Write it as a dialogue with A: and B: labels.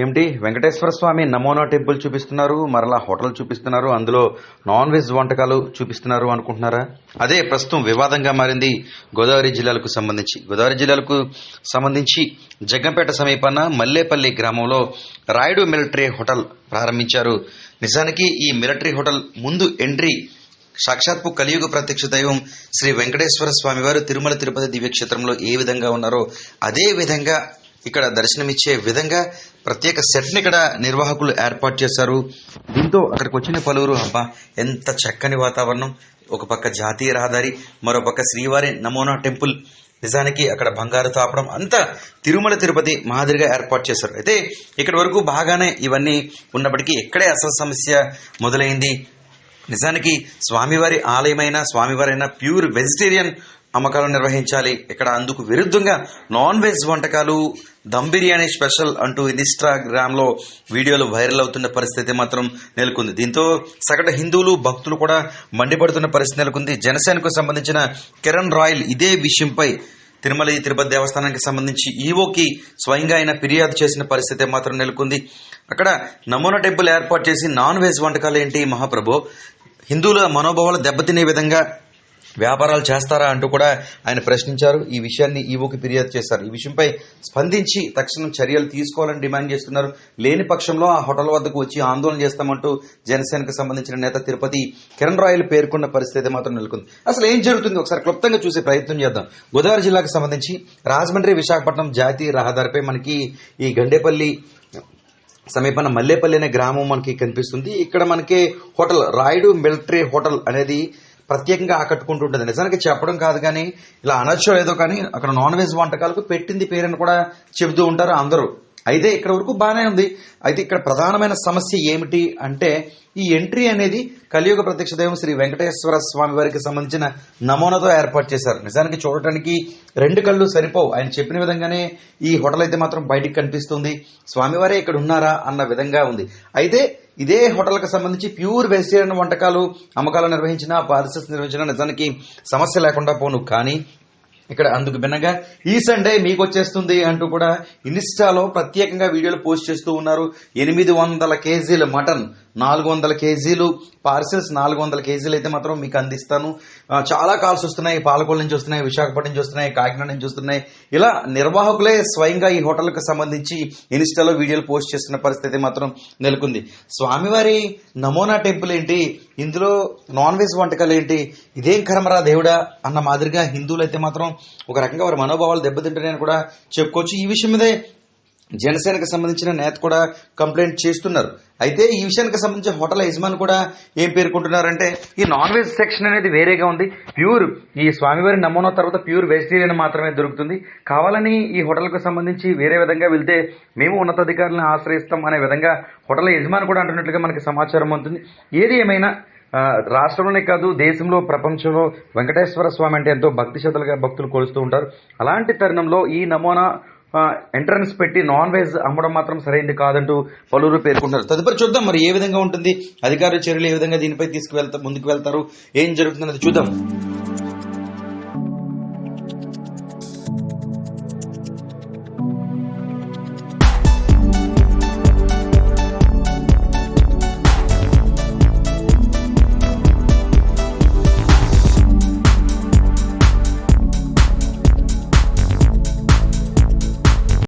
A: ఏమిటి? వెంకటేశ్వర స్వామి నమోనా టెంపుల్ చూపిస్తున్నారు మరలా హోటల్ చూపిస్తున్నారు అందులో నాన్ వెజ్ వంటకాలు చూపిస్తున్నారు అనుకుంటున్నారా? అదే ప్రస్తుతం వివాదంగా మారింది గోదావరి జిల్లాలకు సంబంధించి. గోదావరి జిల్లాలకు సంబంధించి జగ్గంపేట సమీపాన మల్లేపల్లి గ్రామంలో రాయుడు మిలిటరీ హోటల్ ప్రారంభించారు. నిజానికి ఈ మిలిటరీ హోటల్ ముందు ఎంట్రీ సాక్షాత్పు కలియుగ ప్రత్యక్ష దైవం శ్రీ వెంకటేశ్వర స్వామి వారు తిరుమల తిరుపతి దివ్యక్షేత్రంలో ఏ విధంగా ఉన్నారో అదే విధంగా ఇక్కడ దర్శనమిచ్చే విధంగా ప్రత్యేక సెట్ని ఇక్కడ నిర్వాహకులు ఏర్పాటు చేశారు. దీంతో అక్కడికి వచ్చిన పలువురు అబ్బా ఎంత చక్కని వాతావరణం. ఒక పక్క జాతీయ రహదారి మరో పక్క శ్రీవారి నమోనా టెంపుల్. నిజానికి అక్కడ బంగారు తాపడం అంతా తిరుమల తిరుపతి మాదిరిగా ఏర్పాటు చేశారు. అయితే ఇక్కడి వరకు బాగానే ఇవన్నీ ఉన్నప్పటికీ ఎక్కడే అసలు సమస్య మొదలైంది. నిజానికి స్వామివారి ఆలయమైన స్వామివారైన ప్యూర్ వెజిటేరియన్ అమ్మకాలు నిర్వహించాలి. ఇక్కడ అందుకు విరుద్ధంగా నాన్ వెజ్ వంటకాలు దమ్ బిర్యానీ స్పెషల్ అంటూ ఇన్స్టాగ్రామ్లో వీడియోలు వైరల్ అవుతున్న పరిస్థితి మాత్రం నెలకొంది. దీంతో సగటు హిందువులు భక్తులు కూడా మండిపడుతున్న పరిస్థితి నెలకొంది. జనసేనకు సంబంధించిన కిరణ్ రాయల్ ఇదే విషయంపై తిరుమల తిరుపతి దేవస్థానానికి సంబంధించి ఈవోకి స్వయంగా ఆయన ఫిర్యాదు చేసిన పరిస్థితి మాత్రం నెలకొంది. అక్కడ నమూనా టెంపుల్ ఏర్పాటు చేసి నాన్ వెజ్ వంటకాలు ఏంటి మహాప్రభు? హిందువుల మనోభావాలు దెబ్బతినే విధంగా వ్యాపారాలు చేస్తారా అంటూ కూడా ఆయన ప్రశ్నించారు. ఈ విషయాన్ని ఈవోకి ఫిర్యాదు చేశారు. ఈ విషయంపై స్పందించి తక్షణం చర్యలు తీసుకోవాలని డిమాండ్ చేస్తున్నారు. లేని పక్షంలో ఆ హోటల్ వద్దకు వచ్చి ఆందోళన చేస్తామంటూ జనసేనకు సంబంధించిన నేత తిరుపతి కిరణ్ రాయలు పేర్కొన్న పరిస్థితి మాత్రం నెలకొంది. అసలు ఏం జరుగుతుంది? ఒకసారి క్లుప్తంగా చూసే ప్రయత్నం చేద్దాం. గోదావరి జిల్లాకు సంబంధించి రాజమండ్రి విశాఖపట్నం జాతీయ రహదారిపై మనకి ఈ గండేపల్లి సమీపన మల్లేపల్లి అనే గ్రామం మనకి కనిపిస్తుంది. ఇక్కడ మనకి హోటల్ రాయుడు మిలిటరీ హోటల్ అనేది ప్రత్యేకంగా ఆకట్టుకుంటూ ఉంటుంది నిజానికి చెప్పడం కాదు కానీ ఇలా అనొచ్చో ఏదో కానీ అక్కడ నాన్ వెజ్ వంటకాలకు పెట్టింది పేరని కూడా చెబుతూ ఉంటారు అందరూ. అయితే ఇక్కడ వరకు బాగానే ఉంది. అయితే ఇక్కడ ప్రధానమైన సమస్య ఏమిటి అంటే ఈ ఎంట్రీ అనేది కలియుగ ప్రత్యక్ష దైవం శ్రీ వెంకటేశ్వర స్వామి వారికి సంబంధించిన నమూనాతో ఏర్పాటు చేశారు. నిజానికి చూడటానికి రెండు కళ్ళు సరిపోవు. ఆయన చెప్పిన విధంగానే ఈ హోటల్ అయితే మాత్రం బయటికి కనిపిస్తుంది. స్వామివారే ఇక్కడ ఉన్నారా అన్న విధంగా ఉంది. అయితే ఇదే హోటల్కి సంబంధించి ప్యూర్ వెజిటేరియన్ వంటకాలు అమ్మకాలు నిర్వహించిన పార్సల్స్ నిర్వహించిన నిజానికి సమస్య లేకుండా పోను. కానీ ఇక్కడ అందుకు భిన్నంగా ఈ సండే మీకు వచ్చేస్తుంది అంటూ కూడా ఇన్స్టాలో ప్రత్యేకంగా వీడియోలు పోస్ట్ చేస్తూ ఉన్నారు. ఎనిమిది వందల కేజీల మటన్ నాలుగు వందల కేజీలు పార్సిల్స్ నాలుగు వందల కేజీలు అయితే మాత్రం మీకు అందిస్తాను. చాలా కాల్స్ వస్తున్నాయి. పాలకొల్లు నుంచి వస్తున్నాయి విశాఖపట్నం నుంచి వస్తున్నాయి కాకినాడ నుంచి వస్తున్నాయి. ఇలా నిర్వాహకులే స్వయంగా ఈ హోటల్కి సంబంధించి ఇన్స్టాలో వీడియోలు పోస్ట్ చేస్తున్న పరిస్థితి మాత్రం నెలకొంది. స్వామివారి నమూనా టెంపుల్ ఏంటి? ఇందులో నాన్ వెజ్ వంటకాలు ఏంటి? ఇదేం కర్మరా దేవుడా అన్న మాదిరిగా హిందువులు అయితే మాత్రం ఒక రకంగా వారి మనోభావాలు దెబ్బతింటున్నాయని కూడా చెప్పుకోవచ్చు. ఈ విషయం మీదే జనసేనకు సంబంధించిన నేత కూడా కంప్లైంట్ చేస్తున్నారు. అయితే ఈ విషయానికి సంబంధించి హోటల్ యజమాని కూడా ఏం పేర్కొంటున్నారంటే ఈ నాన్ వెజ్ సెక్షన్ అనేది వేరేగా ఉంది. ప్యూర్ ఈ స్వామివారి నమూనా తర్వాత ప్యూర్ వెజిటేరియన్ మాత్రమే దొరుకుతుంది. కావాలని ఈ హోటల్కు సంబంధించి వేరే విధంగా వెళ్తే మేము ఉన్నతాధికారులను ఆశ్రయిస్తాం అనే విధంగా హోటల్ యజమాని కూడా అంటున్నట్లుగా మనకి సమాచారం ఉంటుంది ఏది ఏమైనా రాష్ట్రంలోనే కాదు దేశంలో ప్రపంచంలో వెంకటేశ్వర స్వామి అంటే ఎంతో భక్తి శ్రద్ధలుగా భక్తులు కొలుస్తూ ఉంటారు. అలాంటి తరుణంలో ఈ నమూనా ఎంట్రన్స్ పెట్టి నాన్ వెజ్ అమ్మడం మాత్రం సరైంది కాదంటూ పలువురు పేర్కొంటారు తదుపరి చూద్దాం మరి ఏ విధంగా ఉంటుంది అధికారుల చర్యలు ఏ విధంగా దీనిపై తీసుకువెళ్తా ముందుకు వెళ్తారు ఏం జరుగుతున్నది చూద్దాం.